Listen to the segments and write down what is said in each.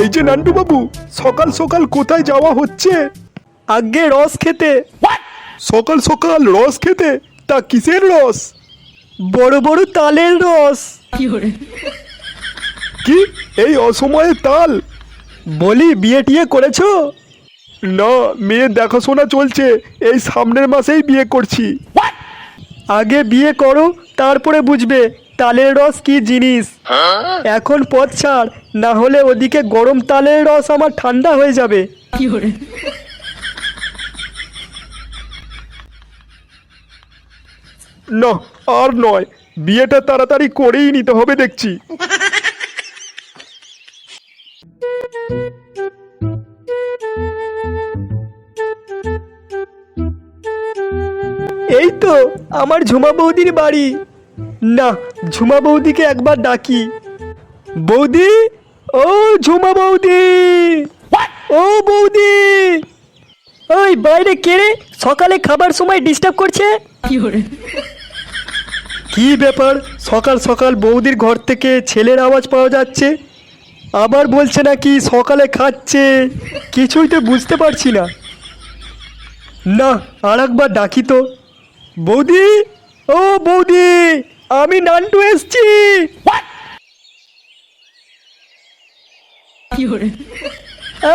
এই যে নান্টু বাবু সকাল সকাল কোথায় যাওয়া হচ্ছে? আগে রস খেতে। সকাল সকাল রস খেতে? তা কিসের রস? বড় বড় তালের রস। কি এই অসময়ে তাল? বলি বিয়ে টিয়ে করেছ? না মেয়ের দেখাশোনা চলছে। এই সামনের মাসেই বিয়ে করছি। আগে বিয়ে করো তারপরে বুঝবে। তালের রস কি জিনিস? এখন পথ ছাড় না হলে ওদিকে গরম তালের রস আমার ঠান্ডা হয়ে যাবে। না আর নয় বিয়েটা তাড়াতাড়ি করেই নিতে হবে দেখছি। এই তো আমার ঝুমা বৌদির বাড়ি। না ঝুমা বৌদিকে একবার ডাকি। বৌদি ও ঝুমা বৌদি। ও বৌদি। ওই বাইরে কে রে? সকালে খাবার সময় ডিস্টার্ব করছে? কি ব্যাপার? সকাল সকাল বৌদির ঘর থেকে ছেলের আওয়াজ পাওয়া যাচ্ছে। আবার বলছে নাকি সকালে খাচ্ছে। কিছুই তো বুঝতে পারছি না। না আর একবার ডাকি তো। বৌদি ও বৌদি। আমি নান্টু এসছি।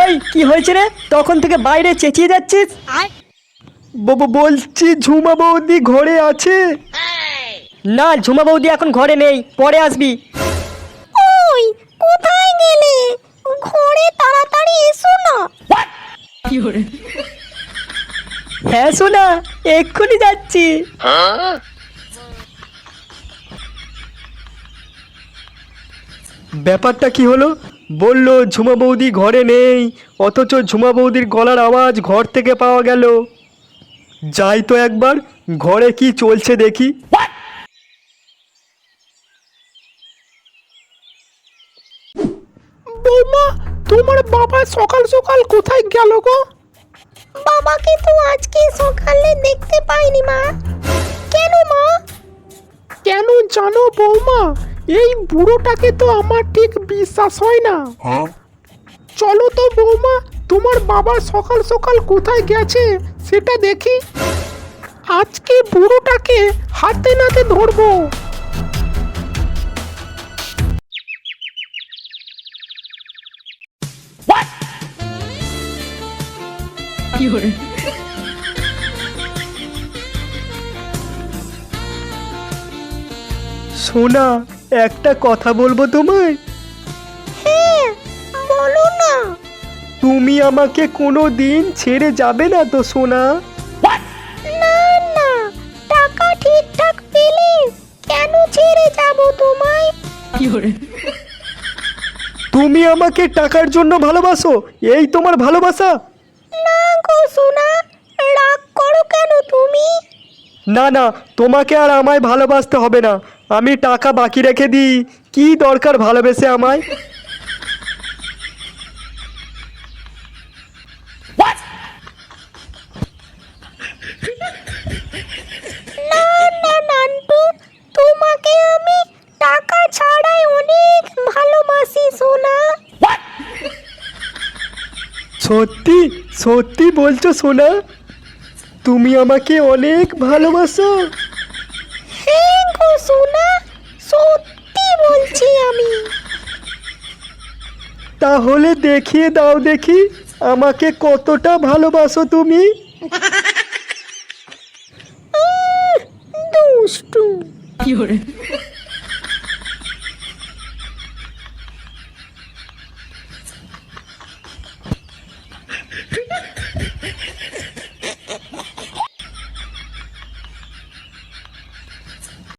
এই কি হয়েছে রে? তখন থেকে বাইরে চেঁচিয়ে যাচ্ছিস? বলছি ঝুমা বৌদি ঘরে আছে। না ঝুমা বৌদি এখন ঘরে নেই পরে আসবি। ওই কোথায় গেলে? ঘরে তাড়াতাড়ি এসো না। হ্যাঁ শোনা এক্ষুনি যাচ্ছি। ব্যাপারটা কি হলো? বলল ঝুমা বৌদি ঘরে নেই অথচ ঝুমা বৌদির গলার আওয়াজ ঘর থেকে পাওয়া গেল। যাই তো একবার ঘরে কি চলছে দেখি। বৌমা তোমার বাবা সকাল সকাল কোথায় গেল গো? বাবাকে তো আজকে সকালে দেখতে পাইনি মা। কেন মা? কেন জানো বৌমা এই বুড়োটাকে তো আমার ঠিক বিশ্বাস হয় না। চলো তো বৌমা তোমার বাবা সকাল সকাল কোথায় গেছে সেটা দেখি। আজকে বুড়োটাকে হাতে নাতে ধরবো। সোনা একটা কথা বলব তোমায়? হ্যাঁ বলো না। তুমি আমাকে কোনো দিন ছেড়ে যাবে না তো সোনা। না না। টাকা ঠিকঠাক পেলে কেন ছেড়ে যাব তোমায়? তুমি আমাকে টাকার জন্য ভালোবাসো এই তোমার ভালোবাসা? না গো সোনা রাগ করো কেন তুমি? না না তোমাকে আর আমায় ভালোবাসতে হবে না। আমি টাকা বাকি রেখে দিই। কি দরকার ভালোবেসে আমায়? না না নান্টু তোমাকে আমি টাকা ছাড়াই অনেক ভালোবাসি সোনা। সত্যি সত্যি বলছো সোনা? তুমি আমাকে অনেক ভালোবাসো। সোনা সত্যি বলছি আমি। তাহলে দেখিয়ে দাও দেখি আমাকে কতটা ভালোবাসো তুমি। দুষ্টু।